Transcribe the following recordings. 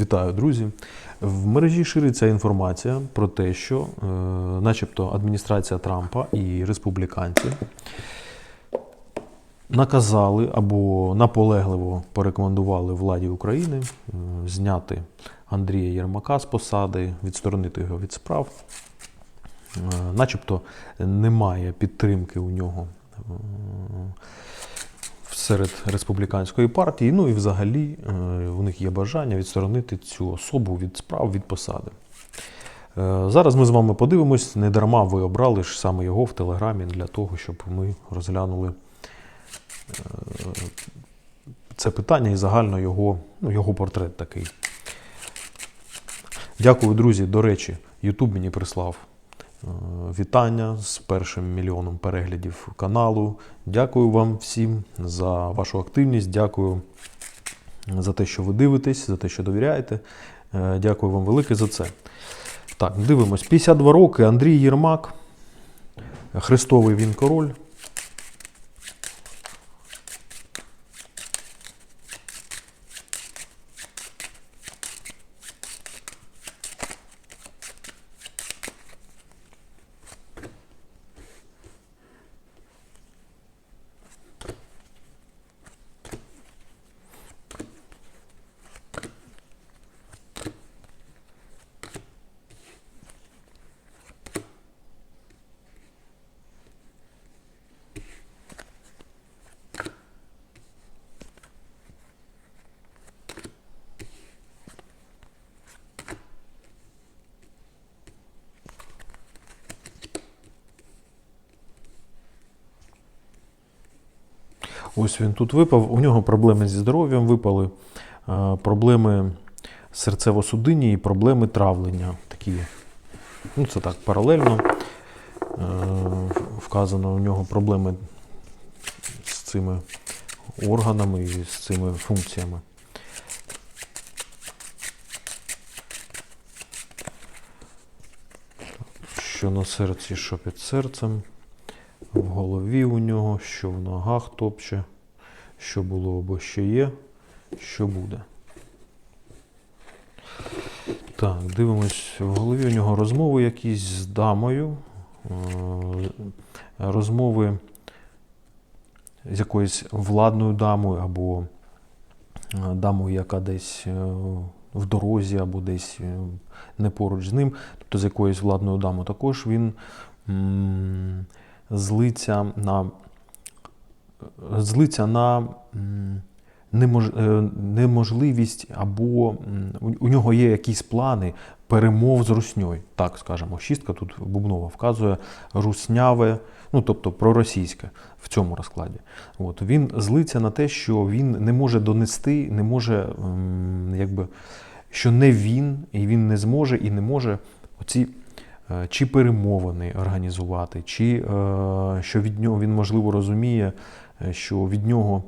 Вітаю, друзі. В мережі шириться інформація про те, що, е, начебто, адміністрація Трампа і республіканці наказали або наполегливо порекомендували владі України е, зняти Андрія Єрмака з посади, відсторонити його від справ. Е, Начебто немає підтримки у нього е, серед республіканської партії. Ну і взагалі е, у них є бажання відсторонити цю особу від справ від посади. Е, Зараз ми з вами подивимось, не дарма ви обрали ж саме його в Телеграмі для того, щоб ми розглянули е, це питання і загально його, ну, його портрет такий. Дякую, друзі. До речі, YouTube мені прислав е, вітання з першим мільйоном переглядів каналу. Дякую вам всім за вашу активність. Дякую за те, що ви дивитесь, за те, що довіряєте. Е, Дякую вам велике за це. Так, дивимось. 52 роки. Андрій Єрмак. Христовий він король. Ось він тут випав. У нього проблеми зі здоров'ям випали, е, проблеми серцево-судинні і проблеми травлення. Такі, ну це так, паралельно. Е, Вказано у нього проблеми з цими органами і з цими функціями. Що на серці, що під серцем в голові у нього, що в ногах топче, що було або що є, що буде. Так, дивимось, в голові у нього розмови якісь з дамою, е, розмови з якоюсь владною дамою або е, дамою, яка десь е, в дорозі або десь не поруч з ним, тобто з якоюсь владною дамою. Також він злиться на, злиться на немож, е, неможливість або у, нього є якісь плани перемов з русньою. Так скажемо, шістка тут бубнова вказує русняве, ну тобто проросійське в цьому розкладі. От він злиться на те, що він не може донести, не може, якби, що не він, і він не зможе і не може оці чи перемовини організувати, чи е, що від нього він можливо розуміє, е, що від нього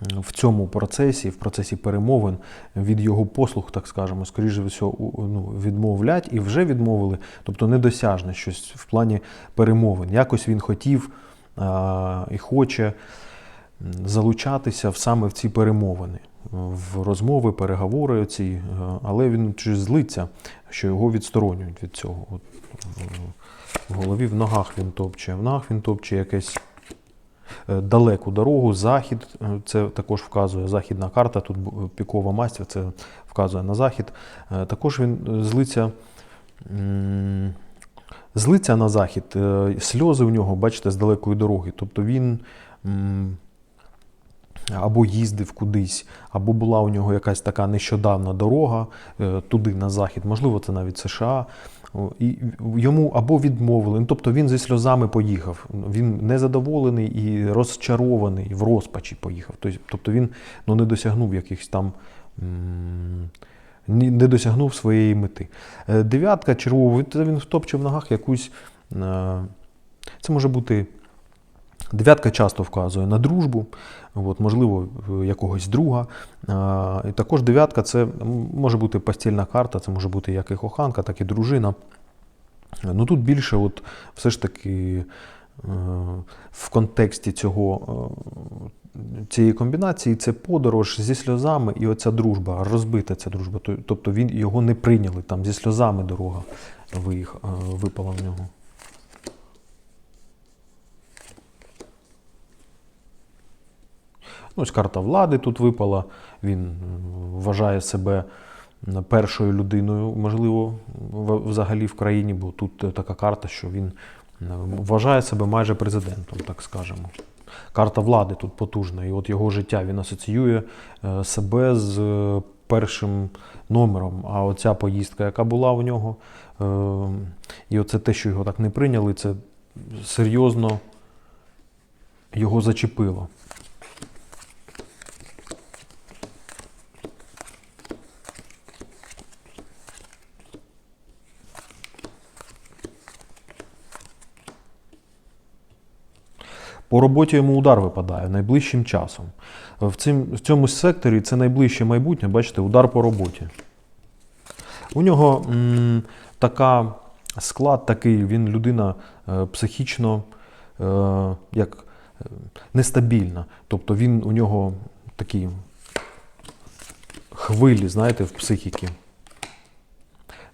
в цьому процесі, в процесі перемовин, від його послуг, так скажемо, скоріше всього, ну, відмовлять і вже відмовили, тобто недосяжне щось в плані перемовин. Якось він хотів і хоче залучатися саме в ці перемовини, в розмови, переговори оці, е, але він щось злиться, що його відсторонюють від цього. От, в- голові в ногах він топче, в ногах він топче якесь е, далеку дорогу, захід, е, це також вказує західна карта, тут пікова мастя, це вказує на захід. Також він злиться. Злиться на захід, сльози в нього, бачите, з далекої дороги. Тобто він або їздив кудись, або була у нього якась така нещодавна дорога е, туди на захід, можливо, це навіть США. І йому або відмовили. Ну, тобто він зі сльозами поїхав. Він незадоволений і розчарований, в розпачі поїхав. Тобто- він ну, не досягнув якихось там. Не досягнув своєї мети. Е, Дев'ятка червова, він втопче в ногах якусь. е, Це може бути. Дев'ятка часто вказує на дружбу, от, можливо, якогось друга. А, І також дев'ятка це може бути постільна карта, це може бути як і коханка, так і дружина. Ну тут більше, от, все ж таки, е, в контексті цього е, цієї комбінації це подорож зі сльозами і оця дружба, розбита ця дружба. Тобто він його не прийняли, там зі сльозами дорога виїх, е, випала в нього. Ну, ось карта влади тут випала. Він вважає себе першою людиною, можливо, взагалі в країні, бо тут е, така карта, що він вважає себе майже президентом, так скажемо. Карта влади тут потужна, і от його життя він асоціює е, себе з е, першим номером. А оця поїздка, яка була у нього, е, і оце те, що його так не прийняли, це серйозно його зачепило. По роботі йому удар випадає найближчим часом. В, цим, в цьому секторі це найближче майбутнє, бачите, удар по роботі. У нього м, така склад такий, він людина е, психічно е, як, е, нестабільна. Тобто він у нього такі хвилі, знаєте, в психіки.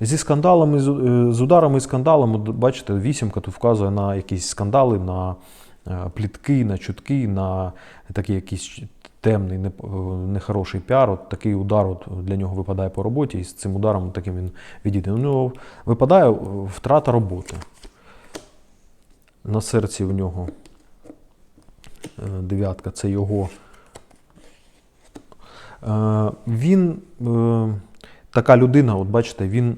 Зі скандалами, з, е, з ударами і скандалами, бачите, вісімка тут вказує на якісь скандали, на плітки, на чутки, на такий якийсь темний, е, нехороший піар. От такий удар от для нього випадає по роботі, і з цим ударом таким він відійде. У нього випадає е, втрата роботи. На серці в нього е, дев'ятка це його. Е, Він е, така людина, от бачите, він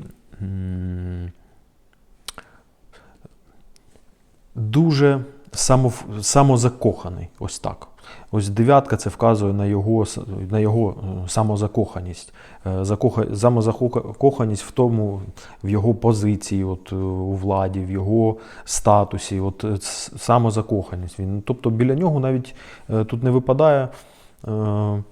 дуже самоф- самозакоханий. Ось так. Ось дев'ятка це вказує на його, на його е, самозакоханість. Е, Закоха, самозакоханість в тому, в його позиції, от, е, у владі, в його статусі, от, самозакоханість. Він, тобто біля нього навіть тут не випадає. Е,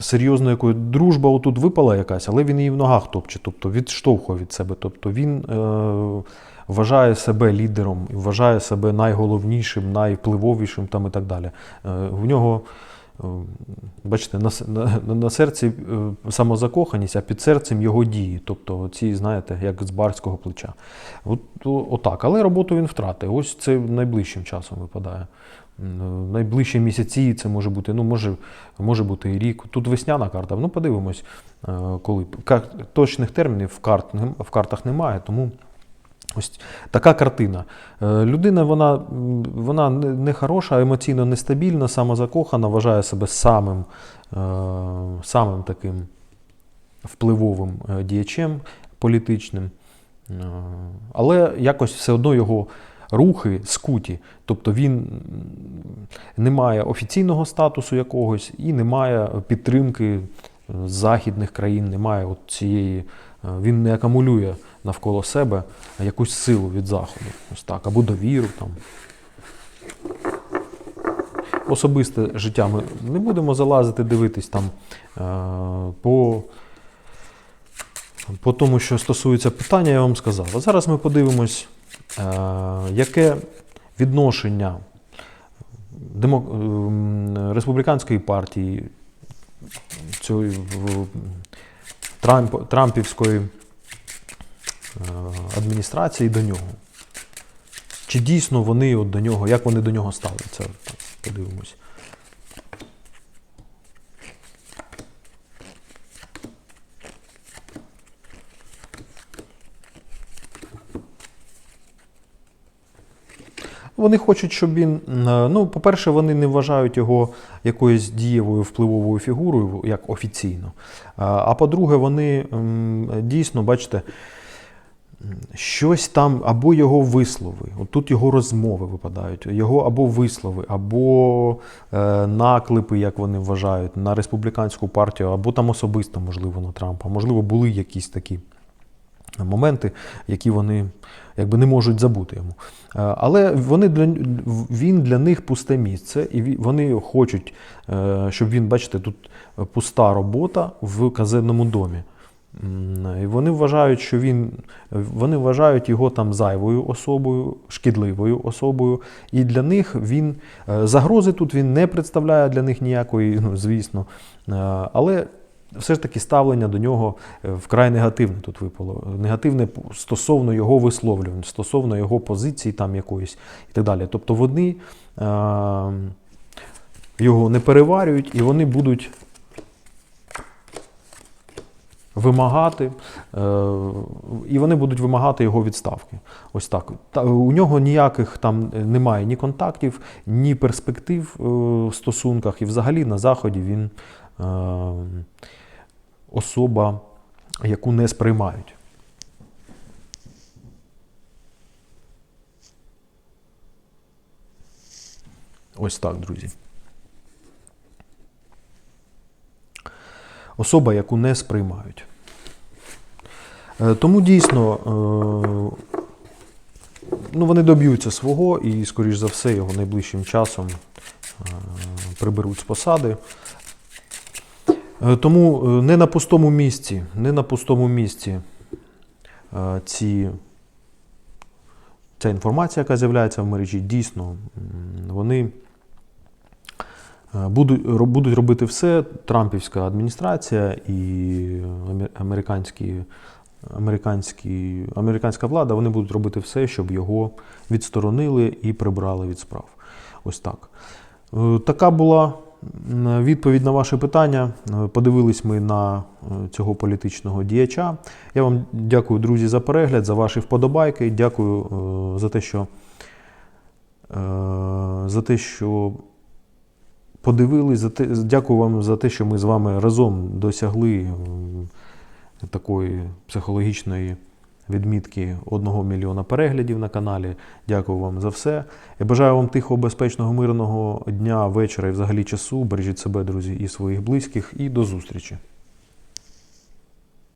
серйозно якої дружба отут випала якась, але він її в ногах топче, тобто відштовхує від себе. Тобто він е, вважає себе лідером, вважає себе найголовнішим, найвпливовішим там і так далі. Е, в нього, е, бачите, на, на, на серці е, самозакоханість, а під серцем його дії. Тобто ці, знаєте, як з барського плеча. От, отак. Але роботу він втратив. Ось це найближчим часом випадає. Найближчі місяці це може бути, ну може, може бути і рік. Тут весняна карта. Ну, подивимось, коли точних термінів в, в картах немає, тому ось така картина. Е, Людина, вона, вона не хороша, емоційно нестабільна, самозакохана, вважає себе самим, е, самим таким впливовим е, діячем політичним. Але якось все одно його рухи скуті. Тобто він не має офіційного статусу якогось і не має підтримки західних країн, немає от цієї. Він не акумулює навколо себе якусь силу від заходу. Ось так, або довіру там. Особисте життя ми не будемо залазити, дивитись там е, по, по тому, що стосується питання, я вам сказав. А зараз ми подивимось, е, яке відношення демо- ем, республіканської партії цієї Трамп, Трампівської адміністрації до нього. Чи дійсно вони от до нього, як вони до нього ставляться? Подивимось. Вони хочуть, щоб він. е, Ну, по-перше, вони не вважають його якоюсь дієвою впливовою фігурою, як офіційно. А, А по-друге, вони дійсно, бачите, щось там, або його вислови, от тут його розмови випадають, його або вислови, або е, наклепи, як вони вважають, на республіканську партію, або там особисто, можливо, на Трампа. Можливо, були якісь такі моменти, які вони якби не можуть забути йому. Е, Але вони для, він для них пусте місце, і вони хочуть, е, щоб він, бачите, тут пуста робота в казенному домі. І вони вважають, що він вони вважають його там зайвою особою, шкідливою особою. І для них він е, загрози тут він не представляє для них ніякої, ну звісно. Е, Але все ж таки ставлення до нього е, вкрай негативне тут випало. Негативне стосовно його висловлювань, стосовно його позиції там якоїсь і так далі. Тобто вони е, його не переварюють і вони будуть вимагати, е, і вони будуть вимагати його відставки. Ось так. У нього ніяких там немає ні контактів, ні перспектив е, в стосунках, і взагалі на Заході він е, особа, яку не сприймають. Ось так, друзі. Особа, яку не сприймають. Е, Тому дійсно е, ну, вони доб'ються свого і, скоріш за все, його найближчим часом е, приберуть з посади. Тому не на пустому місці, не на пустому місці ці, ця інформація, яка з'являється в мережі, дійсно, вони будуть, будуть робити все, Трампівська адміністрація і американські, американські, американська влада, вони будуть робити все, щоб його відсторонили і прибрали від справ. Ось так. Е, Така була відповідь на ваше питання. Е, Подивились ми на е, цього політичного діяча. Я вам дякую, друзі, за перегляд, за ваші вподобайки. Дякую е, за те, що, е, за те, що подивились, за те, дякую вам за те, що ми з вами разом досягли такої психологічної відмітки 1 мільйона переглядів на каналі. Дякую вам за все. Я бажаю вам тихого, безпечного, мирного дня, вечора і взагалі часу. Бережіть себе, друзі, і своїх близьких. І до зустрічі.